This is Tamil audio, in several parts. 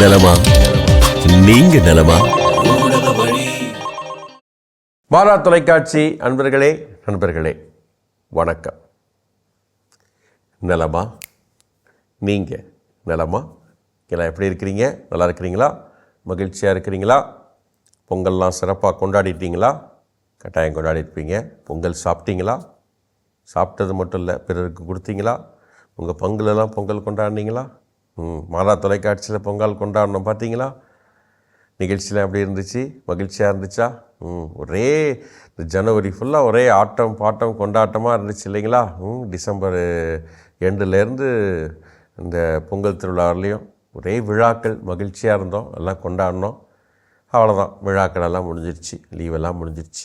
நலமா? நீங்க நலமா? வாரா தொலைக்காட்சி அன்பர்களே நண்பர்களே வணக்கம். நலமா? நீங்கள் நலமா? எல்லாம் எப்படி இருக்கிறீங்க? நல்லா இருக்கிறீங்களா? மகிழ்ச்சியாக இருக்கிறீங்களா? பொங்கல்லாம் சிறப்பாக கொண்டாடிட்டீங்களா? கட்டாயம் கொண்டாடிருப்பீங்க. பொங்கல் சாப்பிட்டீங்களா? சாப்பிட்டது மட்டும் இல்லை பிறருக்கு கொடுத்தீங்களா? உங்கள் பங்குலலாம் பொங்கல் கொண்டாடினீங்களா? ம் மாதா தொலைக்காட்சியில் பொங்கல் கொண்டாடணும் பார்த்தீங்களா? நிகழ்ச்சியில் அப்படி இருந்துச்சு மகிழ்ச்சியாக இருந்துச்சா? ம் ஒரே இந்த ஜனவரி ஃபுல்லாக ஒரே ஆட்டம் பாட்டம் கொண்டாட்டமாக இருந்துச்சு இல்லைங்களா? ம் டிசம்பர் எண்டுலேருந்து இந்த பொங்கல் திருவிழாவிலையும் ஒரே விழாக்கள் மகிழ்ச்சியாக இருந்தோம் எல்லாம் கொண்டாடினோம். அவ்வளோதான் விழாக்கள் எல்லாம் முடிஞ்சிருச்சு லீவெல்லாம் முடிஞ்சிருச்சு.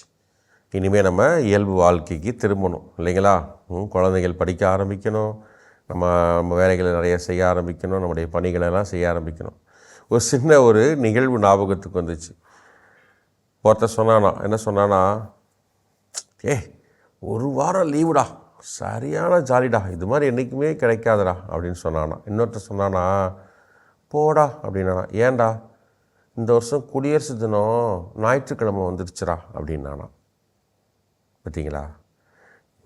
இனிமேல் நம்ம இயல்பு வாழ்க்கைக்கு திரும்பணும் இல்லைங்களா? ம், குழந்தைகள் படிக்க ஆரம்பிக்கணும் நம்ம நம்ம வேலைகளை நிறைய செய்ய ஆரம்பிக்கணும் நம்முடைய பணிகளை எல்லாம் செய்ய ஆரம்பிக்கணும். ஒரு சின்ன ஒரு நிகழ்வு ஞாபகத்துக்கு வந்துச்சு. ஒருத்தர் சொன்னானா என்ன சொன்னானா ஏ ஒரு வாரம் லீவுடா சரியான ஜாலிடா இது மாதிரி என்றைக்குமே கிடைக்காதடா அப்படின்னு சொன்னானா. இன்னொருத்தர் சொன்னானா போடா அப்படின்னானா. ஏன்டா இந்த வருஷம் குடியரசு தினம் ஞாயிற்றுக்கிழமை வந்துருச்சுடா அப்படின்னானா. பார்த்தீங்களா?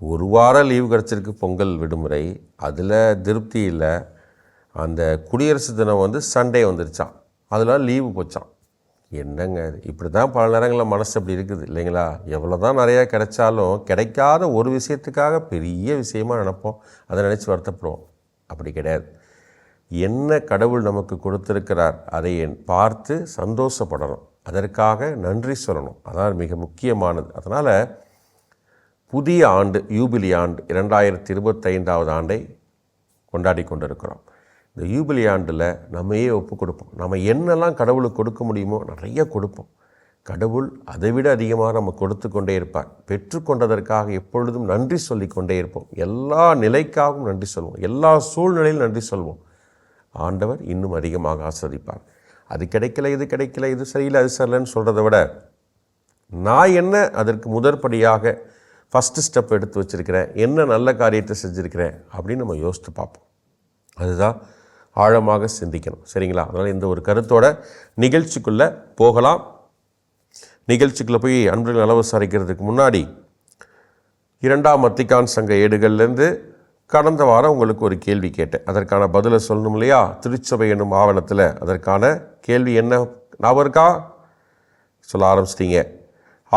ஒரு வாரம் லீவு கிடச்சிருக்கு பொங்கல் விடுமுறை. அதில் திருப்தி இல்லை. அந்த குடியரசு தினம் வந்து சண்டே வந்துருச்சான் அதெல்லாம் லீவு போச்சான் என்னங்க இப்படி தான் பல நேரங்களில் மனசு அப்படி இருக்குது இல்லைங்களா? எவ்வளோ தான் நிறையா கிடைச்சாலும் கிடைக்காத ஒரு விஷயத்துக்காக பெரிய விஷயமாக நினைப்போம். அதை நினச்சி வருத்தப்படுவோம். அப்படி கிடையாது. என்ன கடவுள் நமக்கு கொடுத்திருக்கிறார் அதை என் பார்த்து சந்தோஷப்படணும். அதற்காக நன்றி சொல்லணும். அதான் மிக முக்கியமானது. அதனால் புதிய ஆண்டு யூபிலி ஆண்டு இரண்டாயிரத்தி இருபத்தைந்தாவது ஆண்டை கொண்டாடி கொண்டிருக்கிறோம். இந்த யூபிலி ஆண்டில் நம்மையே ஒப்பு கொடுப்போம். நம்ம என்னெல்லாம் கடவுளுக்கு கொடுக்க முடியுமோ நிறைய கொடுப்போம். கடவுள் அதைவிட அதிகமாக நம்ம கொடுத்து கொண்டே இருப்பார். பெற்றுக்கொண்டதற்காக எப்பொழுதும் நன்றி சொல்லி கொண்டே இருப்போம். எல்லா நிலைக்காகவும் நன்றி சொல்வோம். எல்லா சூழ்நிலையிலும் நன்றி சொல்வோம். ஆண்டவர் இன்னும் அதிகமாக ஆஸ்வதிப்பார் அது கிடைக்கல இது கிடைக்கல இது சரியில்லை அது சரியில்லைன்னு சொல்கிறத விட நான் என்ன அதற்கு முதற்படியாக ஃபஸ்ட்டு ஸ்டெப் எடுத்து வச்சுருக்கிறேன். என்ன நல்ல காரியத்தை செஞ்சுருக்கிறேன் அப்படின்னு நம்ம யோசித்து பார்ப்போம். அதுதான் ஆழமாக சிந்திக்கணும். சரிங்களா? அதனால் இந்த ஒரு கருத்தோட நிகழ்ச்சிக்குள்ளே போகலாம். நிகழ்ச்சிக்குள்ளே போய் அன்பர்கள் அளவு விசாரிக்கிறதுக்கு முன்னாடி இரண்டாம் மத்திக்கான் சங்க ஏடுகள்லேருந்து கடந்த வாரம் உங்களுக்கு ஒரு கேள்வி கேட்டேன். அதற்கான பதிலை சொல்லணும் இல்லையா? திருச்சபை என்னும் ஆவணத்தில் அதற்கான கேள்வி என்ன? ஞாபகம் இருக்கா? சொல்ல ஆரம்பிச்சிட்டிங்க.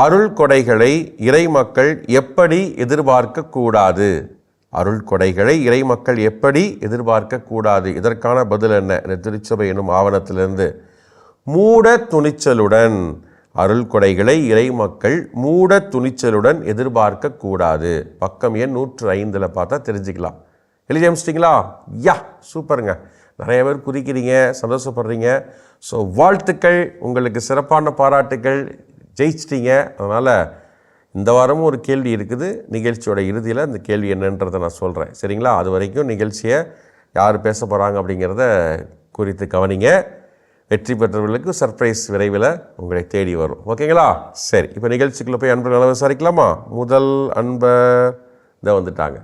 அருள் கொடைகளை இறைமக்கள் எப்படி எதிர்பார்க்க கூடாது அருள் கொடைகளை இறைமக்கள் எப்படி எதிர்பார்க்க கூடாது இதற்கான பதில் என்ன? இந்த திருச்சபை என்னும் ஆவணத்திலிருந்து. மூட துணிச்சலுடன் அருள் கொடைகளை இறைமக்கள் மூட துணிச்சலுடன் எதிர்பார்க்க கூடாது பக்கம் எண் நூற்று ஐந்தில் பார்த்தா தெரிஞ்சுக்கலாம். எழுதி அமிச்சிட்டிங்களா யா சூப்பருங்க. நிறைய பேர் குதிக்கிறீங்க சந்தோஷப்படுறீங்க. ஸோ வாழ்த்துக்கள் உங்களுக்கு சிறப்பான பாராட்டுக்கள். ஜெயிச்சிட்டிங்க. அதனால் இந்த வாரமும் ஒரு கேள்வி இருக்குது. நிகழ்ச்சியோட இறுதியில் இந்த கேள்வி என்னன்றதை நான் சொல்கிறேன் சரிங்களா? அது வரைக்கும் நிகழ்ச்சியை யார் பேச போகிறாங்க அப்படிங்கிறத குறித்து கவனிங்க. வெற்றி பெற்றவர்களுக்கு சர்ப்ரைஸ் விரைவில் உங்களை தேடி வரும். ஓகேங்களா சரி இப்போ நிகழ்ச்சிக்குள்ளே போய் அன்பு நல விசாரிக்கலாமா? முதல் அன்பர் இதை வந்துட்டாங்க.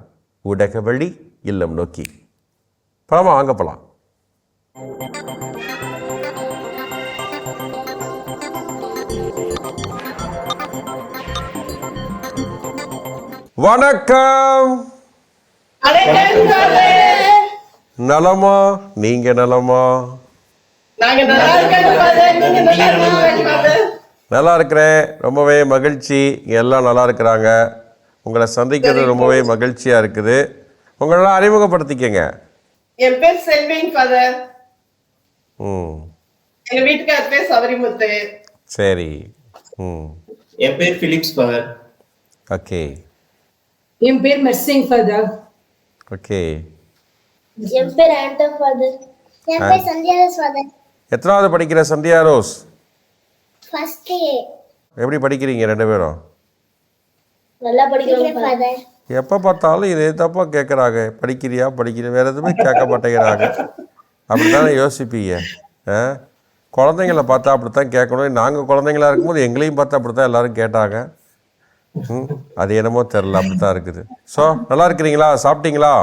ஊடக வழி இல்லம் நோக்கி. பழமா வாங்க போகலாம் வணக்கம். நலமா? நீங்க நலமா? நாங்க நல்லா இருக்கோம் ஃபாதர் நீங்க நல்லா இருக்கீங்க ஃபாதர் நல்லா இருக்கிறேன். ரொம்பவே மகிழ்ச்சி. இங்க எல்லாம் நல்லா இருக்கிறாங்க. உங்களை சந்திக்கிறது ரொம்பவே மகிழ்ச்சியா இருக்குது. உங்களெல்லாம் அறிமுகப்படுத்திக்கங்க. என் பேர் செல்வின் ஃபாதர் ம். எங்க வீட்டுக்கார பேர் சபரிமுத்து. சரி. ம். என் பேர் பிலிப்ஸ் ஃபாதர் ஓகே. என் பேர் மெர்சிங் ஃபாதர் ஓகே. என் பேர் ஆண்டம் ஃபாதர் என் பேர் சந்தியாதாஸ் ஃபாதர் எத்தனாவது படிக்கிற சந்தியா ரோஸ் ஃபர்ஸ்ட் எப்படி படிக்கிறீங்க ரெண்டு பேரும்? நல்லா படிக்கிறேன் ஃபாதர் எப்போ பார்த்தாலும் இதே தப்பா கேட்குறாங்க படிக்கிறியா? படிக்கிறியா வேறு எதுவுமே கேட்க மாட்டேங்கிறாங்க. அப்படி தானே யோசிப்பீங்க? ஆ? குழந்தைங்கள பார்த்தா அப்படி தான் கேட்கணும். நாங்கள் குழந்தைங்களா இருக்கும்போது எங்களையும் பார்த்தா அப்படி தான் எல்லாரும் கேட்டாங்க. அது என்னமோ தெரில அப்படி தான் இருக்குது. ஸோ நல்லா இருக்கிறீங்களா? சாப்பிட்டீங்களா?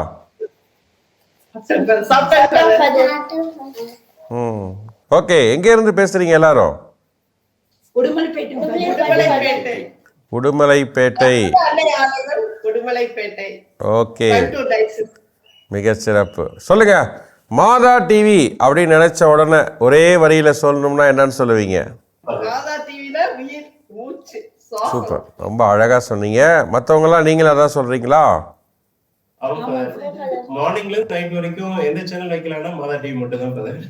ம் ஓகே. எங்கேருந்து பேசுகிறீங்க எல்லாரும்? உடுமலைப்பேட்டை. ஓகே. மிக சிறப்பு. சொல்லுங்க மாதா டிவி அப்படின்னு நினைச்ச உடனே ஒரே வரியில சொல்லணும்னா என்னன்னு சொல்லுவீங்க? மூச்சு சுவாசம். சூப்பர் ரொம்ப அழகா சொன்னீங்க. மற்றவங்களாம் நீங்களும் அதான் வரைக்கும் எந்த சேனல் வைக்கலாம்னா மாதா டிவி மட்டும் தான் பதர்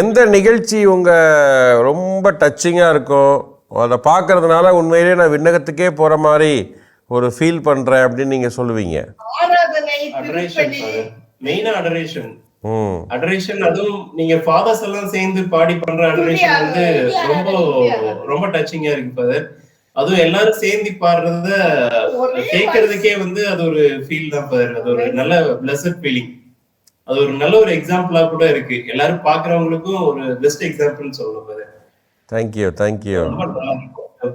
எந்த நிகழ்ச்சி உங்க ரொம்ப டச்சிங்கா இருக்கும் அதை பார்க்கறதுனால உண்மையிலேயே நான் விண்ணகத்துக்கே போற மாதிரி ஒரு ஃபீல் பண்றேன் அப்படின்னு நீங்க சொல்லுவீங்க. அடரேஷன் அதுவும் நீங்க ஃபாதர்ஸ் எல்லாம் சேர்ந்து பாடி பண்ற அடரேஷன் வந்து ரொம்ப ரொம்ப டச்சிங்கா இருக்கு ஃபாதர் அதுவும் எல்லாரும் சேர்ந்து பாடுறத கேட்கறதுக்கே வந்து அது ஒரு ஃபீல் தான் ஃபாதர் அது ஒரு நல்ல பிளஸட் ஃபீலிங் அது ஒரு நல்ல ஒரு எக்ஸாம்பிளா கூட இருக்கு. எல்லாரும் பாக்குறவங்களுக்கும் ஒரு பெஸ்ட் எக்ஸாம்பிள் சொல்லணும் father thank you thank you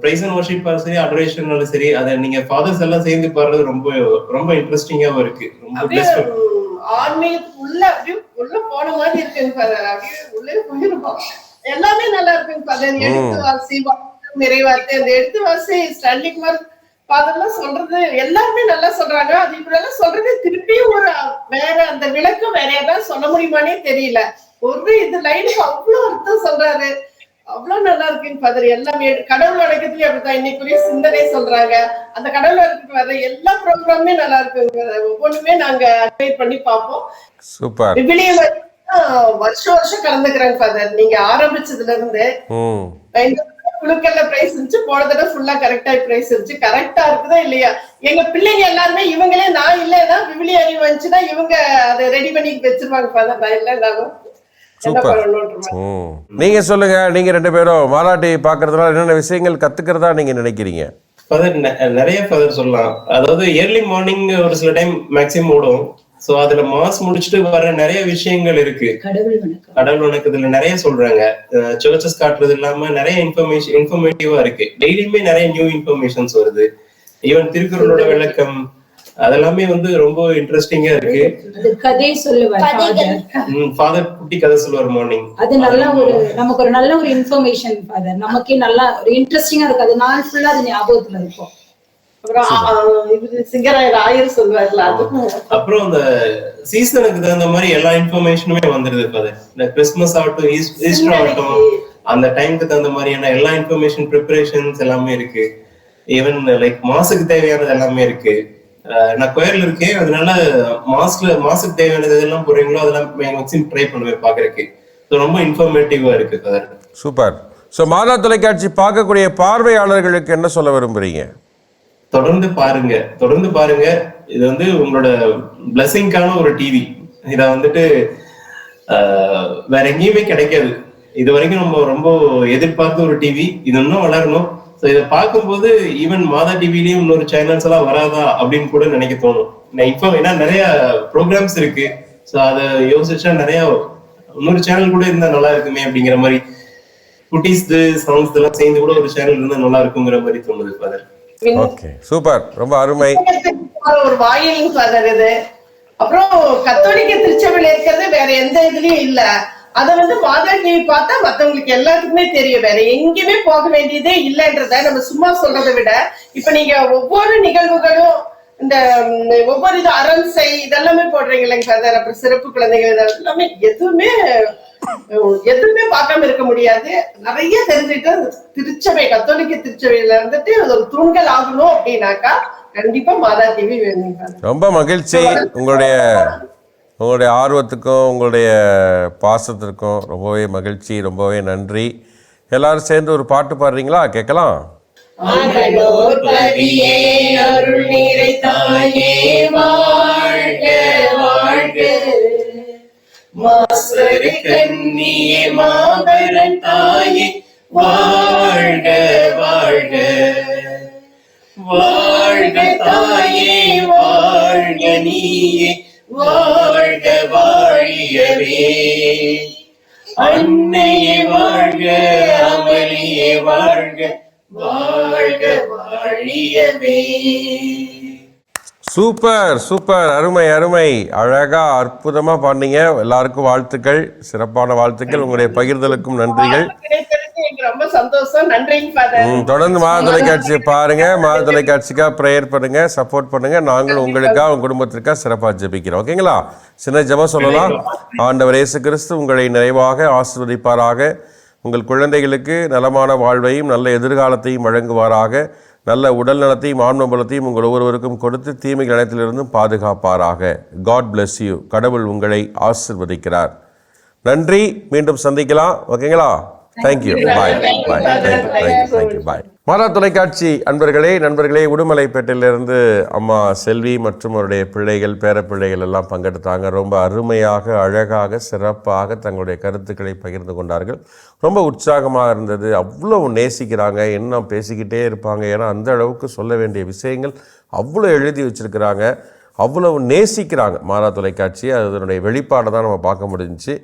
praise and worship சரி அடரேஷன்னாலும் சரி அதை நீங்க ஃபாதர்ஸ் எல்லாம் சேர்ந்து பாடுறது ரொம்ப ரொம்ப இன்ட்ரெஸ்டிங்காவும் இருக்கு. ரொம்ப ஆன்மீகத்துக்கு உள்ள அப்படியே உள்ள போன மாதிரி இருக்குங்க ஃபாதர் அப்படியே உள்ளே போயிருப்போம் எல்லாமே நல்லா இருக்குங்க ஃபாதர் எடுத்து வாசி நிறைவார்த்தை அந்த எடுத்து வாசி ஸ்டான்லி குமார் ஃபாதர்லாம் சொல்றது எல்லாருமே நல்லா சொல்றாங்க. அது இப்படியெல்லாம் சொல்றது திருப்பியும் ஒரு வேற அந்த விளக்கம் வேற ஏதாவது சொல்ல முடியுமானே தெரியல. ஒரு இது லைனுக்கு அவ்வளவு அர்த்தம் சொல்றாரு. அவ்வளவு நல்லா இருக்குங்க ஃபாதர் எல்லாமே கடவுள் வணக்கத்துலயும் அப்படித்தான். இன்னைக்குரிய சிந்தனை சொல்றாங்க. அந்த கடவுள் வணக்கத்துக்கு வர எல்லா ப்ரோக்ராமுமே நல்லா இருக்குங்க. ஒவ்வொன்றுமே நாங்க அட்வைட் பண்ணி பார்ப்போம். சூப்பர். விவிலியம் வருஷம் வருஷம் கலந்துக்கிறாங்க ஃபாதர் நீங்க ஆரம்பிச்சதுல இருந்து குழுக்கள்ல பிரைஸ் இருந்துச்சு போன தடவை ஃபுல்லா கரெக்டா பிரைஸ் இருந்துச்சு. கரெக்டா இருக்குதா இல்லையா? எங்க பிள்ளைங்க எல்லாருமே இவங்களே நான் இல்லைன்னா விவிலி அறிவு வந்துச்சுன்னா இவங்க அதை ரெடி பண்ணி வச்சிருவாங்க. நான் இல்லைன்னாலும் நீங்க சொல்லுங்க நீங்க ரெண்டு பேரும் மாலாட்டி பார்க்கறதுனால என்னென்ன விஷயங்கள் கத்துக்கிறதா நீங்க நினைக்கிறீங்க? நிறைய ஃபாதர் சொல்லலாம். அதாவது ஏர்லி மார்னிங் ஒரு சில டைம் மேக்ஸிமம் ஓடும். சோ அதுல மாஸ் முடிச்சுட்டு வர நிறைய விஷயங்கள் இருக்கு. கடவுள் வணக்கத்துல நிறைய சொல்றாங்க. சர்ச்சஸ் காட்டுறது இல்லாம நிறைய இன்ஃபர்மேஷன் இன்ஃபர்மேட்டிவா இருக்கு. டெய்லியுமே நிறைய நியூ இன்ஃபர்மேஷன்ஸ் வருது. ஈவன் திருக்குறளோட விளக்கம் அதெல்லாமே வந்து ரொம்ப இன்ட்ரெஸ்டிங்கா இருக்கு. கதை சொல்லுவார் ஃபாதர் குட்டி கதை சொல்லுவார் மார்னிங் அது நல்ல ஒரு நமக்கு ஒரு நல்ல ஒரு இன்ஃபர்மேஷன் ஃபாதர் நமக்கே நல்லா ஒரு இன்ட்ரெஸ்டிங்கா இருக்கு. அது நாள் ஃபுல்லா அது ஞாபகத்துல இருக்கும். அப்புறம் அந்த சீசனுக்கு தகுந்த மாதிரி எல்லா இன்ஃபர்மேஷனுமே வந்துருது இந்த கிறிஸ்மஸ் ஆகட்டும் ஈஸ்- ஈஸ்டர் ஆகட்டும் அந்த டைமுக்கு தகுந்த மாதிரியான எல்லா இன்ஃபர்மேஷன் ப்ரிப்பரேஷன்ஸ் எல்லாமே இருக்கு. ஈவன் லைக் மாசுக்கு தேவையானது எல்லாமே இருக்கு. நான் கோயில்ல இருக்கேன் அதனால மாஸ்ல மாசுக்கு தேவையானது எதெல்லாம் போடுறீங்களோ அதெல்லாம் மேக்ஸிமம் ட்ரை பண்ணுவேன் பாக்குறதுக்கு. So ரொம்ப இன்ஃபர்மேட்டிவா இருக்கு சூப்பர். ஸோ மாதா தொலைக்காட்சி பார்க்கக்கூடிய பார்வையாளர்களுக்கு என்ன சொல்ல விரும்புறீங்க? தொடர்ந்து பாருங்க. தொடர்ந்து பாருங்க. இது வந்து உங்களோட பிளஸிங்கான ஒரு டிவி இத வந்துட்டு வேற எங்கேயுமே கிடைக்காது. இது வரைக்கும் நம்ம ரொம்ப எதிர்பார்த்த ஒரு டிவி இது இன்னும் வளரணும். ஸோ இதை பார்க்கும்போது ஈவன் மாதா டிவிலையும் இன்னொரு சேனல்ஸ் எல்லாம் வராதா அப்படின்னு கூட நினைக்க தோணும். நான் இப்போ ஏன்னா நிறைய ப்ரோக்ராம்ஸ் இருக்கு. ஸோ அதை யோசிச்சா நிறைய இன்னொரு சேனல் கூட இருந்தா நல்லா இருக்குமே அப்படிங்கிற மாதிரி. குட்டீஸ் சாங்ஸ் எல்லாம் சேர்ந்து கூட ஒரு சேனல் இருந்தா நல்லா இருக்குங்கிற மாதிரி தோணுது ஃபாதர் ஓகே சூப்பர். ரொம்ப அருமை. ஒரு வாயிலிங் ஃபாதர் இது அப்புறம் கத்தோலிக்க திருச்சபையில இருக்கிறது வேற எந்த இதுலயும் இல்ல. அத வந்து மாதா டிவி பார்த்தா மத்தவங்களுக்கு எல்லாத்துக்குமே தெரியும். வேற எங்கேயுமே போக வேண்டியதே இல்லைன்றத நம்ம சும்மா சொல்றதை விட இப்ப நீங்க ஒவ்வொரு நிகழ்வுகளும் இந்த ஒவ்வொரு இது அரண்சை இதெல்லாமே போடுறீங்க இல்லைங்க ஃபாதர் அப்புறம் சிறப்பு குழந்தைகள் எல்லாமே எதுவுமே எதுவுமே பார்க்காம இருக்க முடியாது. நிறைய தெரிஞ்சுட்டு திருச்சபை கத்தோலிக்க திருச்சபையில இருந்துட்டு அது ஒரு தூண்கள் ஆகணும் அப்படின்னாக்கா கண்டிப்பா மாதா டிவி. ரொம்ப மகிழ்ச்சி. உங்களுடைய உங்களுடைய ஆர்வத்துக்கும் உங்களுடைய பாசத்திற்கும் ரொம்பவே மகிழ்ச்சி ரொம்பவே நன்றி. எல்லாரும் சேர்ந்து ஒரு பாட்டு பாடுறீங்களா? கேட்கலாம். அருள் வாழ்க மாசரு கண்ணியே மாபெரும் தாயே வாழ்க வாழ்க. வாழ்க தாயே வாழ்க நீயே வாழ்க வாழியவே. அன்னையே வாழ்க அமலியே வாழ்க வாழ்க வாழியவே. Super super. அருமை அருமை. அழகா அற்புதமா பாடினீங்க எல்லாருக்கும் வாழ்த்துக்கள். சிறப்பான வாழ்த்துக்கள். உங்களுடைய பகிர்தலுக்கும் நன்றிகள். தொடர்ந்து மாத தொலைக்காட்சியை பாருங்க. மாத தொலைக்காட்சிக்காக ப்ரேயர் பண்ணுங்க சப்போர்ட் பண்ணுங்க. நாங்களும் உங்களுக்காக உங்க குடும்பத்திற்காக சிறப்பாக ஜெபிக்கிறோம். ஓகேங்களா சின்ன ஜெபம் சொல்லலாம். ஆண்டவர் இயேசு கிறிஸ்து உங்களை நிறைவாக ஆசீர்வதிப்பாராக. உங்கள் குழந்தைகளுக்கு நலமான வாழ்வையும் நல்ல எதிர்காலத்தையும் வழங்குவாராக. நல்ல உடல் நலத்தையும் ஆன்ம பலத்தையும் உங்கள் ஒவ்வொருவருக்கும் கொடுத்து தீமைகள் அனைத்திலிருந்தும் பாதுகாப்பாராக. காட் பிளஸ் யூ கடவுள் உங்களை ஆசிர்வதிக்கிறார். நன்றி. மீண்டும் சந்திக்கலாம். ஓகேங்களா? Thank you bye bye thank you thank you thank you bye Madha தொலைக்காட்சி அன்பர்களே நண்பர்களே உடுமலைப்பேட்டையிலிருந்து அம்மா செல்வி மற்றும் அவருடைய பிள்ளைகள் பேரப்பிள்ளைகள் எல்லாம் பங்கெடுத்தாங்க. ரொம்ப அருமையாக அழகாக சிறப்பாக தங்களுடைய கருத்துக்களை பகிர்ந்து கொண்டார்கள். ரொம்ப உற்சாகமாக இருந்தது. அவ்வளோ நேசிக்கிறாங்க. என்ன பேசிக்கிட்டே இருப்பாங்க ஏன்னா அந்த அளவுக்கு சொல்ல வேண்டிய விஷயங்கள் அவ்வளோ எழுதி வச்சிருக்கிறாங்க. அவ்வளவு நேசிக்கிறாங்க மாதா தொலைக்காட்சி அதனுடைய வெளிப்பாடை தான் நம்ம பார்க்க முடிஞ்சிச்சு.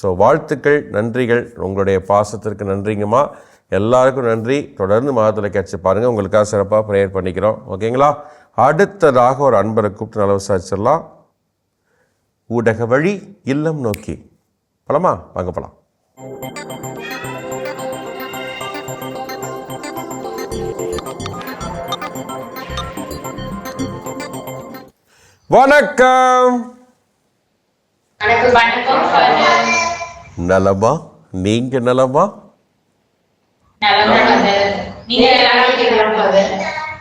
ஸோ வாழ்த்துக்கள் நன்றிகள். உங்களுடைய பாசத்திற்கு நன்றிங்கம்மா. எல்லாருக்கும் நன்றி. தொடர்ந்து மாதா தொலைக்காட்சி பாருங்கள் உங்களுக்காக சிறப்பாக ப்ரேயர் பண்ணிக்கிறோம். ஓகேங்களா அடுத்ததாக ஒரு அன்பரை கூப்பிட்டு நல்ல விசாரிச்சிடலாம். ஊடக வழி இல்லம் நோக்கி. பலமா? வாங்க போலாம். வணக்கம். நலமா? நீங்க நலமா?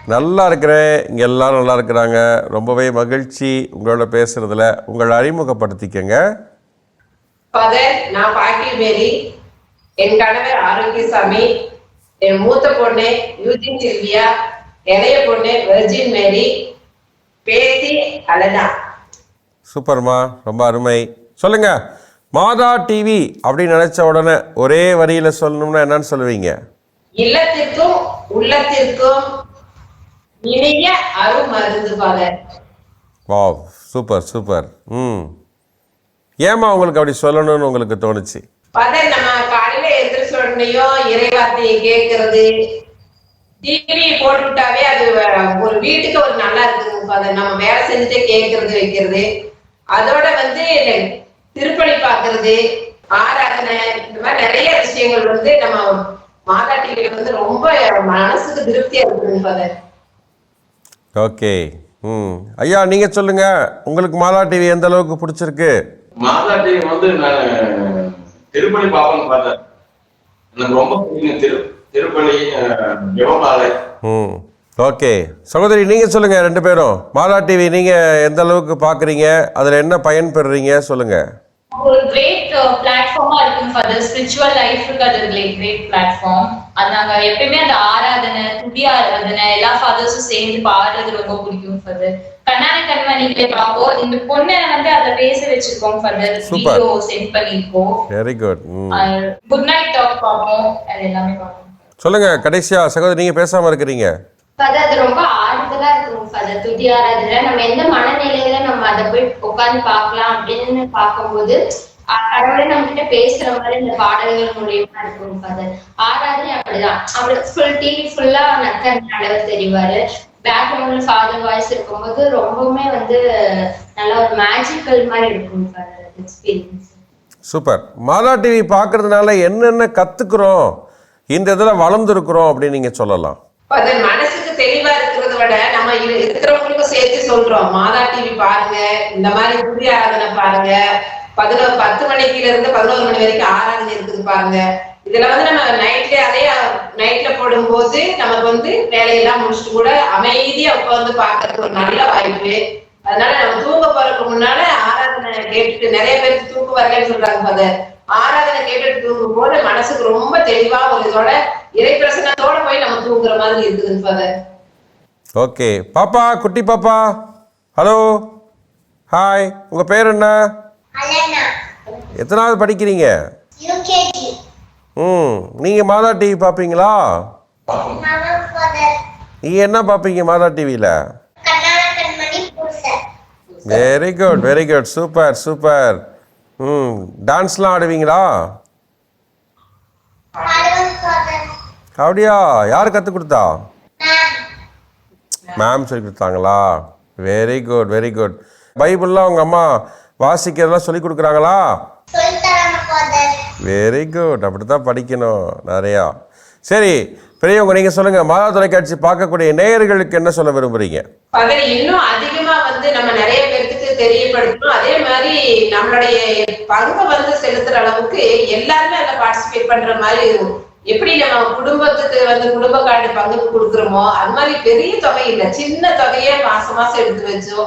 நல்லா இருக்கிறேன் இங்கே எல்லாரும் நல்லா இருக்கிறாங்க. ரொம்பவே மகிழ்ச்சி உங்களோட பேசுறதுல. உங்களை அறிமுகப்படுத்திக்கங்க. ஃபாதர் நான் பாக்கியமேரி என் கணவர் ஆரோக்கியசாமி என் மூத்த பொண்ணு யூஜின் சில்வியா இளைய பொண்ணு வெர்ஜின் மேரி பேத்தி அலனா சூப்பர்மா. ரொம்ப அருமை. சொல்லுங்க. மாதா டிவி அப்படின்னு நினைச்ச உடனே ஒரே வரியில சொல்லணும்னா என்னன்னு சொல்லுவீங்க? இல்லத்திற்கும் உள்ளத்திற்கும் இனிய அருமருந்து ஃபாதர் வாவ் சூப்பர் சூப்பர் ம். ஏம்மா உங்களுக்கு அப்படி சொல்லணும்னு உங்களுக்கு தோணுச்சு? ஃபாதர் நம்ம காலையில எந்திரிச்ச உடனேயும் இறைவார்த்தையை கேட்கறது. டிவி போட்டு விட்டாவே அது ஒரு வீட்டுக்கு ஒரு நல்லா இருக்குங்க ஃபாதர் நம்ம வேலை செஞ்சுட்டே கேட்கறது வைக்கிறது. அதோட வந்து திருப்பலி பார்க்கிறது ஆராதனை இந்த மாதிரி நிறைய விஷயங்கள் வந்து நம்ம மாதா டிவியில வந்து ரொம்ப மனசுக்கு திருப்தியா இருக்குங்க ஓகே. ம். ஐயா நீங்க சொல்லுங்க. உங்களுக்கு மாதா டிவி எந்த அளவுக்கு பிடிச்சிருக்கு? மாதா டிவி வந்து நான் திருப்பணி பாப்பேன் பார்த்தேன் எனக்கு ரொம்ப பிடிக்கும் திரு திருப்பணி ஜெபமாலை ம். ஓகே. சகோதரி நீங்கள் சொல்லுங்கள் ரெண்டு பேரும். மாதா டிவி நீங்கள் எந்த அளவுக்கு பார்க்குறீங்க அதில் என்ன பயன் பெறுறீங்க சொல்லுங்கள் ஒரு கிரேட் பிளாட்ஃபார்மா இருக்கும் ஃபாதர் ஸ்பிரிச்சுவல் லைஃபுக்கு அது கிரேட் பிளாட்ஃபார்ம் அது நாங்க எப்பயுமே அந்த ஆராதனை துதி ஆராதனை எல்லா ஃபாதர்ஸும் சேர்ந்து பாடுறது ரொம்ப பிடிக்கும் ஃபாதர் கண்ணான கண்மணிகளை பார்ப்போம் இந்த பொண்ணை வந்து அதை பேச வச்சிருக்கோம் Super. வீடியோ சென்ட் பண்ணிருக்கோம். Very good good night talk பார்ப்போம் அது எல்லாமே பார்ப்போம் சொல்லுங்கள் கடைசியாக சகோதரி நீங்கள் பேசாமல் இருக்கிறீங்க. ஃபாதர் அது ரொம்ப ஆறுதலா இருக்கும் ஃபாதர் துதி ஆராதனை. நம்ம எந்த மனநிலையில நம்ம அதை போய் உட்கார்ந்து பார்க்கலாம் அப்படின்னு பார்க்கும்போது கடவுளே நம்ம கிட்ட பேசுற மாதிரி இந்த பாடல்கள் மூலியமா இருக்கும் ஃபாதர் ஆராதனை அப்படிதான். அப்படி ஃபுல் டிவி ஃபுல்லா நக்க நடவர் தெரிவாரு. பேக்ரவுண்ட்ல ஃபாதர் வாய்ஸ் இருக்கும்போது ரொம்பவுமே வந்து நல்ல ஒரு மேஜிக்கல் மாதிரி இருக்கும் father experience super. Madha TV பார்க்கறதுனால என்னென்ன கற்றுக்குறோம் இந்த இதில் வளர்ந்துருக்குறோம் அப்படின்னு நீங்கள் சொல்லலாம். தெளிவா இருக்கிறத விட நம்ம இருக்கிறவங்களுக்கும் சேர்த்து சொல்றோம். மாதா டிவி பாருங்க இந்த மாதிரி புதிய ஆராதனை பாருங்க. பதினோரு பத்து மணிக்குல இருந்து பதினோரு மணி வரைக்கும் ஆராதனை இருக்குது பாருங்க. இதுல வந்து நம்ம நைட்ல அதே நைட்ல போடும்போது நமக்கு வந்து வேலையெல்லாம் முடிச்சுட்டு கூட அமைதியா உட்கார்ந்து பார்க்கறதுக்கு ஒரு நல்ல வாய்ப்பு. அதனால நம்ம தூங்க போறதுக்கு முன்னால ஆராதனை கேட்டுட்டு நிறைய பேருக்கு தூங்க வரலன்னு சொல்றாங்க ஃபாதர் ஆராதனை கேட்டுட்டு தூங்கும் போது மனசுக்கு ரொம்ப தெளிவா ஒரு இதோட இறை பிரசனத்தோட போய் நம்ம தூங்குற மாதிரி இருக்குது ஃபாதர் ஓகே பாப்பா குட்டி பாப்பா. ஹலோ ஹாய் உங்கள் பேர் என்ன? எத்தனாவது படிக்கிறீங்க? ம். நீங்கள் மாதா டிவி பார்ப்பீங்களா நீங்கள் என்ன பார்ப்பீங்க மாதா டிவியில் very good very good super super ம் டான்ஸ்லாம் ஆடுவீங்களா? அப்படியா? யார் கற்றுக் கொடுத்தா? மேம் சொல்லி கொடுத்தாங்களா? வெரி குட் வெரி குட் பைபிள்லாம் உங்கள் அம்மா வாசிக்கிறதெல்லாம் சொல்லி கொடுக்குறாங்களா? வெரி குட் அப்படி தான் படிக்கணும் நிறையா. சரி பெரியவங்க நீங்கள் சொல்லுங்கள் மாதா தொலைக்காட்சி பார்க்கக்கூடிய நேயர்களுக்கு என்ன சொல்ல விரும்புகிறீங்க இன்னும் அதிகமா வந்து நம்ம நிறைய தெரியப்படுத்தணும். அதே மாதிரி நம்மளுடைய பங்கு வந்து செலுத்துற அளவுக்கு எல்லாருமே அதுல பார்ட்டிசிபேட் பண்ற மாதிரி எப்படி நம்ம குடும்பத்துக்கு வந்து குடும்ப கார்டு பங்கு கொடுக்குறோமோ அது மாதிரி பெரிய தொகை இல்ல. சின்ன தொகையே மாசம் மாசம் எடுத்து வச்சோ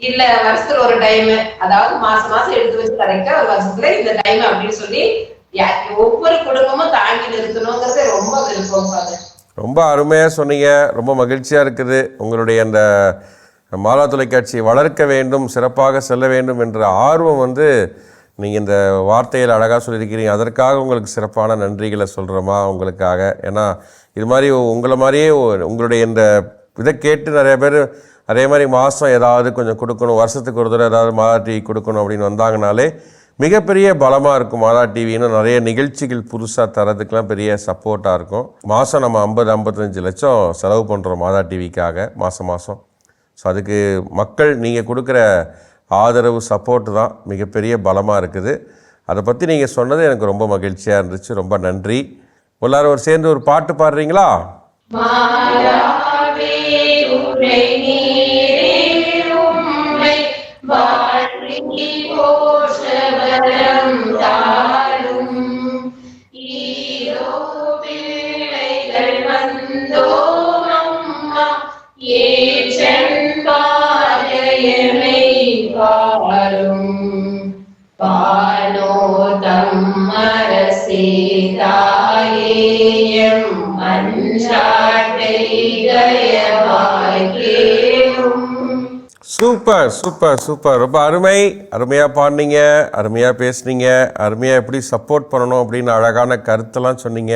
இல்ல வருஷத்துல ஒரு டைம் அதாவது மாசம் மாசம் எடுத்து வச்சு கரெக்டா ஒரு வருஷத்துல இந்த டைம் அப்படின்னு சொல்லி யா- ஒவ்வொரு குடும்பமும் தாங்கி நிறுத்தணுங்கிறது ரொம்ப விருப்பம் ரொம்ப அருமையா சொன்னீங்க. ரொம்ப மகிழ்ச்சியா இருக்குது. உங்களுடைய அந்த மாலா தொலைக்காட்சியை வளர்க்க வேண்டும் சிறப்பாக செல்ல வேண்டும் என்ற ஆர்வம் வந்து நீங்கள் இந்த வார்த்தையில் அழகாக சொல்லியிருக்கிறீங்க. அதற்காக உங்களுக்கு சிறப்பான நன்றிகளை சொல்கிறோமா உங்களுக்காக? ஏன்னா இது மாதிரி உங்களை மாதிரியே உங்களுடைய இந்த இதை கேட்டு நிறைய பேர் அதே மாதிரி மாதம் ஏதாவது கொஞ்சம் கொடுக்கணும் வருஷத்துக்கு ஒரு தடவை ஏதாவது மாதா டிவி கொடுக்கணும் அப்படின்னு வந்தாங்கனாலே மிகப்பெரிய பலமாக இருக்கும். மாதா டிவின்னு நிறைய நிகழ்ச்சிகள் புதுசாக தரதுக்கெலாம் பெரிய சப்போர்ட்டாக இருக்கும். மாதம் நம்ம ஐம்பது ஐம்பத்தஞ்சு லட்சம் செலவு பண்ணுறோம் மாதா டிவிக்காக மாதம் மாதம் ஸோ அதுக்கு மக்கள் நீங்கள் கொடுக்குற ஆதரவு சப்போர்ட் தான் மிகப்பெரிய பலமாக இருக்குது. அதை பற்றி நீங்கள் சொன்னது எனக்கு ரொம்ப மகிழ்ச்சியாக இருந்துச்சு. ரொம்ப நன்றி. எல்லாரும் ஒரு சேர்ந்து ஒரு பாட்டு பாடுறீங்களா? மாறாவே சூப்பர் சூப்பர் சூப்பர். ரொம்ப அருமை. அருமையாக பாடினீங்க. அருமையாக பேசுனீங்க. அருமையாக எப்படி சப்போர்ட் பண்ணணும் அப்படின்னு அழகான கருத்தெல்லாம் சொன்னீங்க.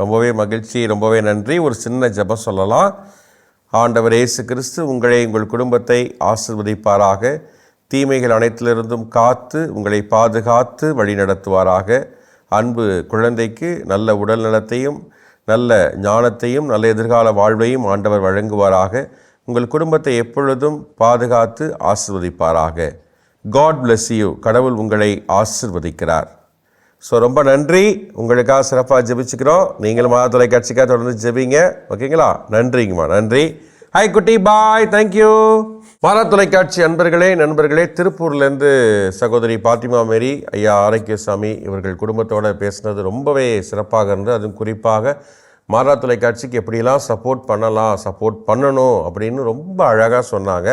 ரொம்பவே மகிழ்ச்சி ரொம்பவே நன்றி. ஒரு சின்ன ஜெபம் சொல்லலாம். ஆண்டவர் இயேசு கிறிஸ்து உங்களை உங்கள் குடும்பத்தை ஆசிர்வதிப்பாராக. தீமைகள் அனைத்திலிருந்தும் காத்து உங்களை பாதுகாத்து வழிநடத்துவாராக அன்பு குழந்தைக்கு நல்ல உடல் நலத்தையும் நல்ல ஞானத்தையும் நல்ல எதிர்கால வாழ்வையும் ஆண்டவர் வழங்குவாராக. உங்கள் குடும்பத்தை எப்பொழுதும் பாதுகாத்து ஆசிர்வதிப்பாராக. காட் பிளஸ் யூ கடவுள் உங்களை ஆசிர்வதிக்கிறார். ஸோ ரொம்ப நன்றி. உங்களுக்காக சிறப்பாக ஜெபிச்சுக்கிறோம். நீங்களும் மாத தொலைக்காட்சிக்காக தொடர்ந்து ஜெபிங்க. ஓகேங்களா? நன்றிங்கம்மா. நன்றி. ஹாய் குட்டி. பாய் தேங்க்யூ மாதா தொலைக்காட்சி அன்பர்களே நண்பர்களே திருப்பூர்லேருந்து சகோதரி பாத்திமா மேரி ஐயா ஆரோக்கியசாமி இவர்கள் குடும்பத்தோடு பேசுனது ரொம்பவே சிறப்பாக இருந்தது. அதுவும் குறிப்பாக மாதா தொலைக்காட்சிக்கு எப்படிலாம் சப்போர்ட் பண்ணலாம் சப்போர்ட் பண்ணணும் அப்படின்னு ரொம்ப அழகாக சொன்னாங்க.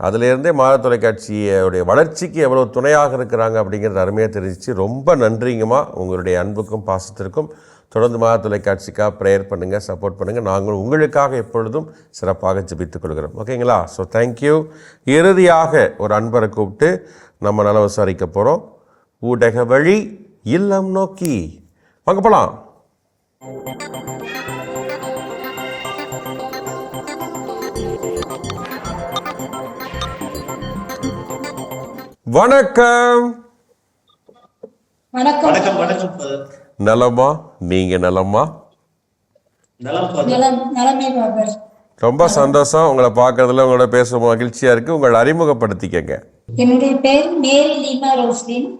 அதிலேருந்தே மாதா தொலைக்காட்சியோடைய வளர்ச்சிக்கு எவ்வளோ துணையாக இருக்கிறாங்க அப்படிங்கிறது அருமையாக தெரிஞ்சிச்சு. ரொம்ப நன்றிங்கம்மா. உங்களுடைய அன்புக்கும் பாசத்திற்கும் தொடர்ந்து மாதா தொலைக்காட்சிக்காக ப்ரேயர் பண்ணுங்கள் சப்போர்ட் பண்ணுங்கள் நாங்கள் உங்களுக்காக எப்பொழுதும் சிறப்பாக ஜபித்துக் கொள்கிறோம். ஓகேங்களா? ஸோ தேங்க்யூ இறுதியாக ஒரு அன்பரை கூப்பிட்டு நம்ம நல விசாரிக்க போகிறோம் ஊடக வழி இல்லம் நோக்கி. வாங்க போகலாம் வணக்கம். வணக்கம். வணக்கம் நலமா? நீங்கள் நலமா? ரொம்ப சந்தோஷம். உங்களை பார்க்கறதுல உங்களோட பேச மகிழ்ச்சியாக இருக்குது உங்களை அறிமுகப்படுத்திக்கங்க. என்னுடைய பேர் மேரி லீமா ரோஸ்லின்.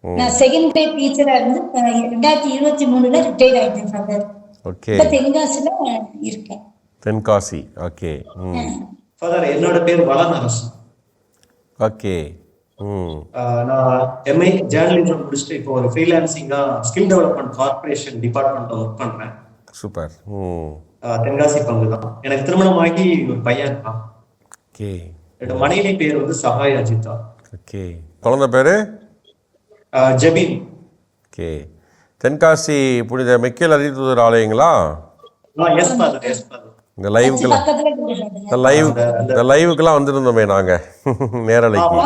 நான் செகண்ட் கிரேட் டீச்சரா இருந்து ரெண்டாயிரத்தி இருபத்தி மூணுல ரிட்டையர் ஆயிட்டேன் ஃபாதர். ஓகே. தென்காசில இருக்கேன். தென்காசி. ஓகே. ம். ஃபாதர் என்னோட பேர் வளன் அரசு. ஓகே. நான் எம்ஐ ஜேர்னலிசம் முடிச்சுட்டு இப்போ ஒரு ஃப்ரீலான்சிங்கா ஸ்கில் டெவலப்மெண்ட் கார்ப்பரேஷன் டிபார்ட்மெண்ட்ல ஒர்க் பண்றேன். சூப்பர். தென்காசி பங்கு தான் எனக்கு திருமணம் ஆகி ஒரு பையன் இருக்கான். ஓகே. என்னோட மனைவி பேர் வந்து சகாய் அஜிதா ஓகே. குழந்தை பேர்? ஜெபின். ஓகே. தென்காசி புனித மிக்கேல் அதிதூதர் ஆலயங்களா? எஸ் ஃபாதர் எஸ் ஃபாதர் இந்த லைவுக்கெல்லாம் இந்த லைவ் இந்த லைவுக்கெல்லாம் வந்திருந்தோமே நாங்கள் நேரலைக்கு.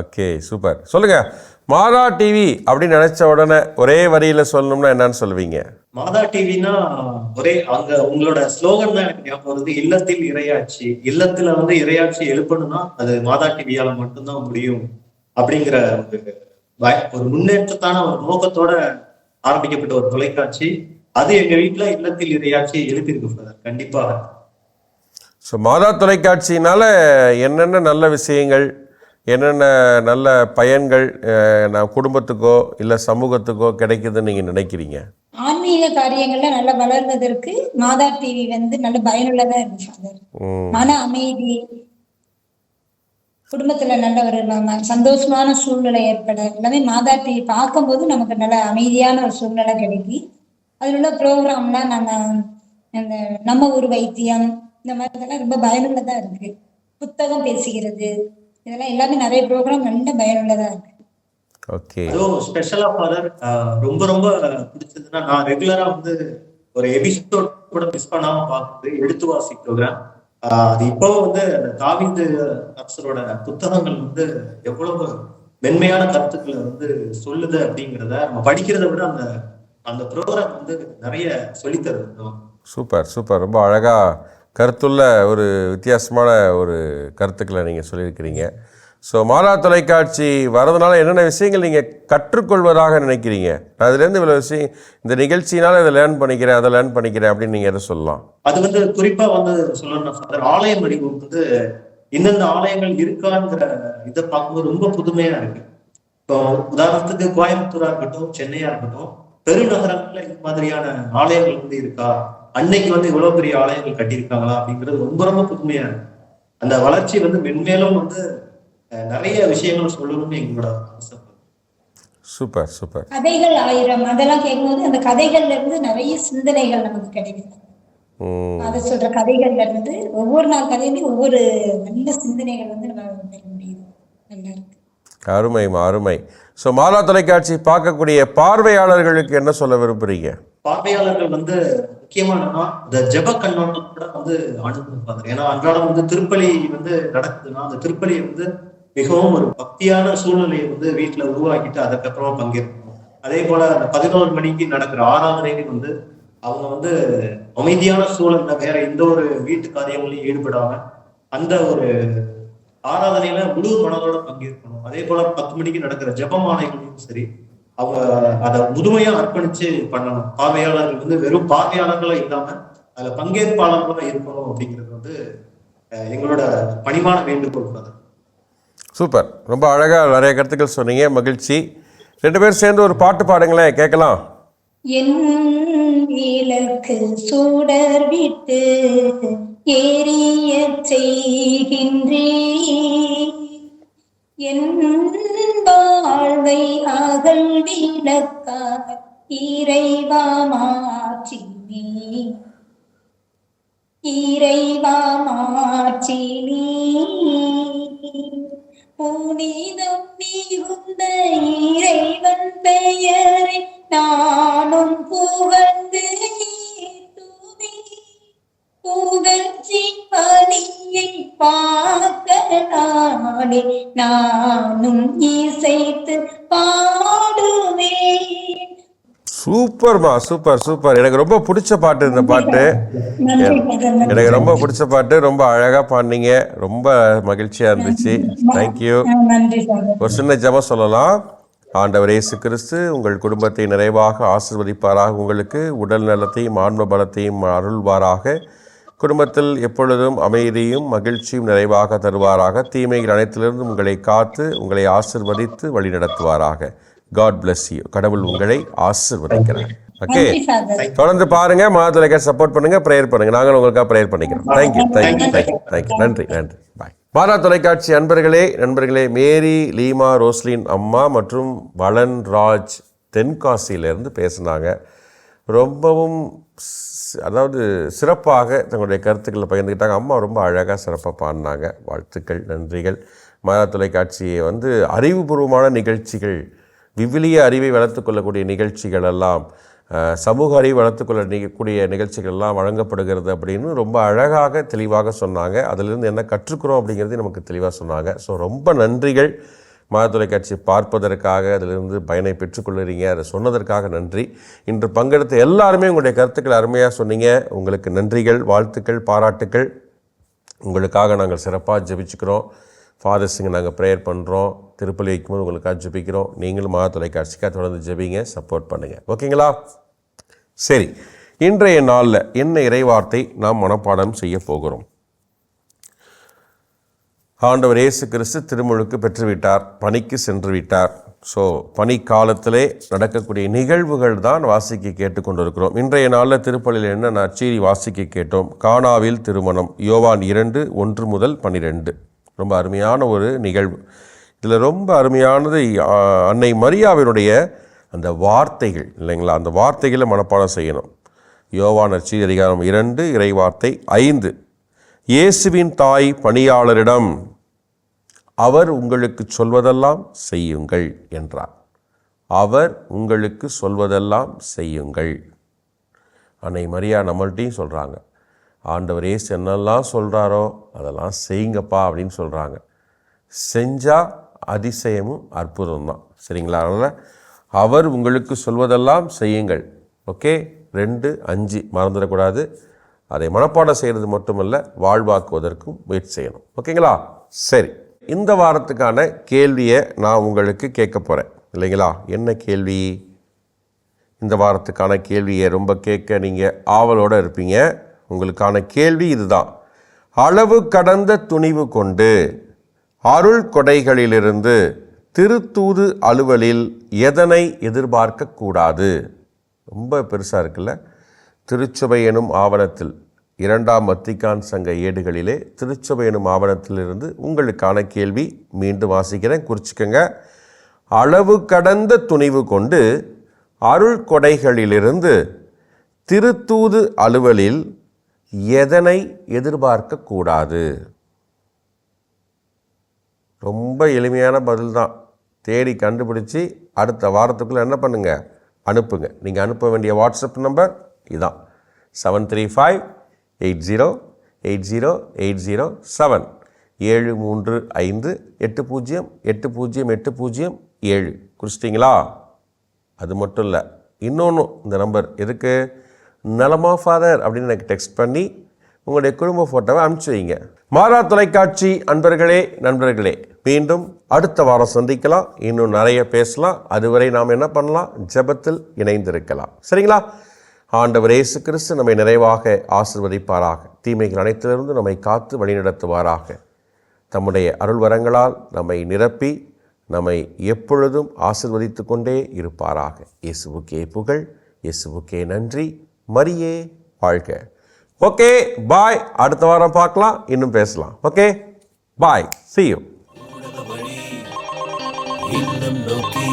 ஓகே சூப்பர் சொல்லுங்க. மாதா டிவி அப்படின்னு நினைச்ச உடனே ஒரே வரியில சொல்லணும்னா என்னன்னு சொல்லுவீங்க? மாதா டிவினா ஒரே அங்க உங்களோட ஸ்லோகன் தான் எனக்கு ஞாபகம் வருது. இல்லத்தில் இரையாட்சி. இல்லத்துல வந்து இரையாட்சி எழுப்பணும்னா அது மாதா டிவியால மட்டும்தான் முடியும் அப்படிங்கிற ஒரு முன்னேற்றத்தான ஒரு நோக்கத்தோட ஆரம்பிக்கப்பட்ட ஒரு தொலைக்காட்சி. அது எங்க வீட்டுல இல்லத்தில் இரையாட்சி எழுப்பியிருக்கு brother. கண்டிப்பா ஸோ மாதா தொலைக்காட்சியினால என்னென்ன நல்ல விஷயங்கள் என்னென்ன நல்ல பயன்கள் நான் குடும்பத்துக்கோ இல்லை சமூகத்துக்கோ கிடைக்குதுன்னு நீங்கள் நினைக்கிறீங்க? ஆன்மீக காரியங்கள்ல நல்லா வளர்வதற்கு மாதா டிவி வந்து நல்ல பயனுள்ளதா ஃபாதர் ம். மன அமைதி குடும்பத்துல நல்ல ஒரு சந்தோஷமான சூழ்நிலை ஏற்பட எல்லாமே மாதா டிவி பார்க்கும்போது நமக்கு நல்ல அமைதியான ஒரு சூழ்நிலை கிடைக்கி அதில் உள்ள ப்ரோக்ராம்லாம் நம்ம அந்த நம்ம ஊர் வைத்தியம் இந்த மாதிரி இதெல்லாம் ரொம்ப பயனுள்ளதா இருக்கு. புத்தகம் பேசுகிறது இதெல்லாம் எல்லாமே நிறைய ப்ரோக்ராம் நல்ல பயனுள்ளதா இருக்கு. ஓகே அதுவும் ஸ்பெஷலா ஃபாதர் ரொம்ப ரொம்ப பிடிச்சதுன்னா நான் ரெகுலரா வந்து ஒரு எபிசோட் கூட மிஸ் பண்ணாம பார்க்குறது எழுத்துவாசி ப்ரோக்ராம் அது இப்போ வந்து அந்த தாவிந்து அப்சரோட புத்தகங்கள் வந்து எவ்வளவு மென்மையான கருத்துக்களை வந்து சொல்லுது அப்படிங்கிறத நம்ம படிக்கிறத விட அந்த அந்த ப்ரோக்ராம் வந்து நிறைய சொல்லித் தருது நமக்கு. Super super. ரொம்ப அழகாக கருத்துள்ள ஒரு வித்தியாசமான ஒரு கருத்துக்களை நீங்கள் சொல்லியிருக்கிறீங்க. ஸோ மாதா தொலைக்காட்சி வரதுனால என்னென்ன விஷயங்கள் நீங்கள் கற்றுக்கொள்வதாக நினைக்கிறீங்க? நான் அதுலேருந்து இவ்வளோ விஷயம் இந்த நிகழ்ச்சியினால இதை லேர்ன் பண்ணிக்கிறேன் அதை லேர்ன் பண்ணிக்கிறேன் அப்படின்னு நீங்கள் எதை சொல்லலாம்? அது வந்து குறிப்பா வந்து சொல்லணும்னா ஃபாதர் ஆலயம் வடிவம் வந்து இந்தந்த ஆலயங்கள் இருக்காங்கிற இதை பார்க்கும்போது ரொம்ப புதுமையா இருக்கு. இப்போ உதாரணத்துக்கு கோயம்புத்தூரா இருக்கட்டும் சென்னையா இருக்கட்டும் பெருநகரங்கள்ல இந்த மாதிரியான ஆலயங்கள் வந்து இருக்கா? அன்னைக்கு வந்து இவ்வளவு பெரிய ஆலயங்கள் கட்டியிருக்காங்களா அப்படிங்கிறது ரொம்ப ரொம்ப புதுமையா இருக்கு. அந்த வளர்ச்சி வந்து மென்மேலும் வந்து நிறைய விஷயங்கள் சொல்லணும்னு எங்களோட சூப்பர் சூப்பர். கதைகள் ஆயிரம். அதெல்லாம் கேட்கும்போது அந்த கதைகள்ல இருந்து நிறைய சிந்தனைகள் நமக்கு கிடைக்குது. அதை சொல்ற கதைகள்ல இருந்து ஒவ்வொரு நாள் கதையிலையும் ஒவ்வொரு நல்ல சிந்தனைகள் வந்து நம்ம பெற முடியுது. நல்லா இருக்கு. அருமைமா அருமை. ஸோ மாதா தொலைக்காட்சி பார்க்கக்கூடிய பார்வையாளர்களுக்கு என்ன சொல்ல விரும்புகிறீங்க பார்வையாளர்கள் வந்து முக்கியமா என்னன்னா இந்த ஜெப கண்ணோட்டம் கூட வந்து அணுகணும் ஏன்னா அன்றாடம் வந்து திருப்பலி வந்து நடக்குதுன்னா அந்த திருப்பலியை வந்து மிகவும் ஒரு பக்தியான சூழ்நிலையை வந்து வீட்டுல உருவாக்கிட்டு அதுக்கப்புறமா பங்கேற்கணும். அதே போல அந்த பதினோரு மணிக்கு நடக்கிற ஆராதனைக்கு வந்து அவங்க வந்து அமைதியான சூழல்ல வேற எந்த ஒரு வீட்டு காரியங்களையும் ஈடுபடாம அந்த ஒரு ஆராதனையில முழு மனதோட பங்கேற்கணும். அதே போல பத்து மணிக்கு நடக்கிற ஜெபமாலைகளையும் சரி அவங்க அதை முழுமையா அர்ப்பணிச்சு பண்ணணும். பார்வையாளர்கள் வந்து வெறும் பார்வையாளர்களா இல்லாம அதுல பங்கேற்பாளர்களா இருக்கணும் அப்படிங்கிறது வந்து எங்களோட பணிவான வேண்டுகோள் ஃபாதர் சூப்பர். ரொம்ப அழகாக நிறைய கருத்துக்கள் சொன்னீங்க. மகிழ்ச்சி. ரெண்டு பேரும் சேர்ந்து ஒரு பாட்டு பாடுங்களேன். கேட்கலாம். என் விளக்கு சுடர் விட்டு எரிய செய்கின்றே என் வாழ்வை அகல் விளக்காக இறைவா மாற்றினே இறைவா மாற்றினே புனிதம் மிகுந்த இறைவன் பெயரை நானும் புகழ்ந்து ஏத்துவே புகழ்ச்சி பலியை பார்க்க நானே நானும் இசைத்து பாடுவேன். சூப்பர்மா சூப்பர் சூப்பர். எனக்கு ரொம்ப பிடிச்ச பாட்டு இந்த பாட்டு. எனக்கு ரொம்ப பிடிச்ச பாட்டு. ரொம்ப அழகாக பாடினீங்க. ரொம்ப மகிழ்ச்சியாக இருந்துச்சு. தேங்க்யூ ஒரு சின்ன ஜெபம் சொல்லலாம். ஆண்டவர் இயேசு கிறிஸ்து உங்கள் குடும்பத்தை நிறைவாக ஆசிர்வதிப்பாராக. உங்களுக்கு உடல் நலத்தையும் ஆன்ம பலத்தையும் அருள்வாராக. குடும்பத்தில் எப்பொழுதும் அமைதியும் மகிழ்ச்சியும் நிறைவாக தருவாராக. தீமைகள் அனைத்திலிருந்தும் உங்களை காத்து உங்களை ஆசிர்வதித்து வழிநடத்துவாராக காட் bless யூ கடவுள் உங்களை ஆசிர்வதிக்கிறார். ஓகே தொடர்ந்து பாருங்க மாதத்துலக்க சப்போர்ட் பண்ணுங்க ப்ரேயர் பண்ணுங்க. நாங்களும் உங்களுக்காக ப்ரேயர் பண்ணிக்கிறோம். தேங்க்யூ தேங்க்யூ தேங்க்யூ தேங்க்யூ நன்றி நன்றி. பாய் மாதா தொலைக்காட்சி அன்பர்களே நண்பர்களே மேரி லீமா ரோஸ்லின் அம்மா மற்றும் வளன் ராஜ் தென்காசியிலேருந்து பேசுனாங்க. ரொம்பவும் அதாவது சிறப்பாக தங்களுடைய கருத்துக்களை பகிர்ந்துக்கிட்டாங்க. அம்மா ரொம்ப அழகாக சிறப்பாக பாடினாங்க. வாழ்த்துக்கள் நன்றிகள். மாதா தொலைக்காட்சியை வந்து அறிவுபூர்வமான நிகழ்ச்சிகள் விவிலிய அறிவை வளர்த்துக்கொள்ளக்கூடிய நிகழ்ச்சிகள் எல்லாம் சமூக அறிவு வளர்த்துக்கொள்ள நிகழக்கூடிய நிகழ்ச்சிகள்லாம் வழங்கப்படுகிறது அப்படின்னு ரொம்ப அழகாக தெளிவாக சொன்னாங்க. அதிலிருந்து என்ன கற்றுக்கிறோம் அப்படிங்கிறது நமக்கு தெளிவாக சொன்னாங்க. ஸோ ரொம்ப நன்றிகள். மாத தொலைக்காட்சி பார்ப்பதற்காக அதிலிருந்து பயனை பெற்றுக்கொள்கிறீங்க அதை சொன்னதற்காக நன்றி. இன்று பங்கெடுத்த எல்லாருமே உங்களுடைய கருத்துக்கள் அருமையாக சொன்னீங்க. உங்களுக்கு நன்றிகள் வாழ்த்துக்கள் பாராட்டுக்கள். உங்களுக்காக நாங்கள் சிறப்பாக ஜெபிச்சுக்கிறோம். ஃபாதர்ஸுங்க நாங்கள் ப்ரேயர் பண்ணுறோம் திருப்பலி வைக்கும்போது உங்களுக்காக ஜெபிக்கிறோம். நீங்களும் மாத தொலைக்காட்சிக்காக தொடர்ந்து ஜெபிங்க சப்போர்ட் பண்ணுங்கள் ஓகேங்களா சரி. இன்றைய நாளில் என்ன இறைவார்த்தை நாம் மனப்பாடம் செய்ய போகிறோம்? ஆண்டவர் இயேசு கிறிஸ்து திருமுழுக்கு பெற்றுவிட்டார் பணிக்கு சென்று விட்டார் ஸோ பனி காலத்திலே நடக்கக்கூடிய நிகழ்வுகள் தான் வாசிக்க கேட்டுக்கொண்டிருக்கிறோம். இன்றைய நாளில் திருப்பலியில் என்ன நச்சீரி வாசிக்க கேட்டோம்? கானாவில் திருமணம் யோவான் இரண்டு ஒன்று முதல் பன்னிரெண்டு ரொம்ப அருமையான ஒரு நிகழ்வு. இதில் ரொம்ப அருமையானது அன்னை மரியாவினுடைய அந்த வார்த்தைகள் இல்லைங்களா? அந்த வார்த்தைகளை மனப்பாடம் செய்யணும். யோவான் நற்செய்தி அதிகாரம் இரண்டு இறைவார்த்தை ஐந்து. இயேசுவின் தாய் பணியாளரிடம் அவர் உங்களுக்கு சொல்வதெல்லாம் செய்யுங்கள் என்றார். அவர் உங்களுக்கு சொல்வதெல்லாம் செய்யுங்கள். அன்னை மரியா நம்மள்ட்டையும் சொல்கிறாங்க ஆண்டவர் ஏசு என்னெல்லாம் சொல்கிறாரோ அதெல்லாம் செய்யுங்கப்பா அப்படின்னு சொல்கிறாங்க செஞ்சால் அதிசயமும் அற்புதம் தான் சரிங்களா? அதனால் அவர் உங்களுக்கு சொல்வதெல்லாம் செய்யுங்கள். ஓகே? ரெண்டு அஞ்சு மறந்துடக்கூடாது. அதை மனப்பாடம் செய்கிறது மட்டுமல்ல வாழ்வாக்குவதற்கும் முயற்சி செய்யணும். ஓகேங்களா? சரி. இந்த வாரத்துக்கான கேள்வியை நான் உங்களுக்கு கேட்க போகிறேன் இல்லைங்களா? என்ன கேள்வி? இந்த வாரத்துக்கான கேள்வியை ரொம்ப கேட்க நீங்கள் ஆவலோடு இருப்பீங்க. உங்களுக்கான கேள்வி இதுதான். அளவு கடந்த துணிவு கொண்டு அருள் கொடைகளிலிருந்து திருத்தூது அலுவலில் எதனை எதிர்பார்க்கக்கூடாது ரொம்ப பெருசாக இருக்குல்ல? திருச்சபை எனும் ஆவணத்தில். இரண்டாம் வத்திக்கான் சங்க ஏடுகளிலே திருச்சபை எனும் ஆவணத்திலிருந்து உங்களுக்கான கேள்வி மீண்டும் வாசிக்கிறேன். குறிச்சிக்கங்க. அளவு கடந்த துணிவு கொண்டு அருள் கொடைகளிலிருந்து திருத்தூது அலுவலில் எதனை எதிர்பார்க்கக்கூடாது ரொம்ப எளிமையான பதில் தான் தேடி கண்டுபிடிச்சி அடுத்த வாரத்துக்குள்ளே என்ன பண்ணுங்க? அனுப்புங்க. நீங்கள் அனுப்ப வேண்டிய வாட்ஸ்அப் நம்பர் இதான். Seven three five eight zero eight zero eight zero seven. ஏழு மூன்று ஐந்து எட்டு பூஜ்ஜியம் எட்டு பூஜ்ஜியம் எட்டு பூஜ்ஜியம் ஏழு. குறிச்சிட்டிங்களா? அது மட்டும் இல்லை. இன்னொன்று இந்த நம்பர் எதுக்கு? நலமா ஃபாதர் அப்படின்னு எனக்கு டெக்ஸ்ட் பண்ணி உங்களுடைய குடும்ப ஃபோட்டோவை அனுப்பிச்சு வைங்க. மாறா தொலைக்காட்சி அன்பர்களே நண்பர்களே மீண்டும் அடுத்த வாரம் சந்திக்கலாம். இன்னும் நிறைய பேசலாம். அதுவரை நாம் என்ன பண்ணலாம்? ஜெபத்தில் இணைந்திருக்கலாம். சரிங்களா? ஆண்டவர் இயேசு கிறிஸ்து நம்மை நிறைவாக ஆசிர்வதிப்பாராக. தீமைகள் அனைத்திலிருந்து நம்மை காத்து வழிநடத்துவாராக. தம்முடைய அருள் வரங்களால் நம்மை நிரப்பி நம்மை எப்பொழுதும் ஆசிர்வதித்து கொண்டே இருப்பாராக. இயேசுவுக்கே புகழ் இயேசுவுக்கே நன்றி. மரியே வாழ்க. Okay bye. அடுத்த வாரம் பார்க்கலாம் இன்னும் பேசலாம். Okay bye. சி யூ நோக்கி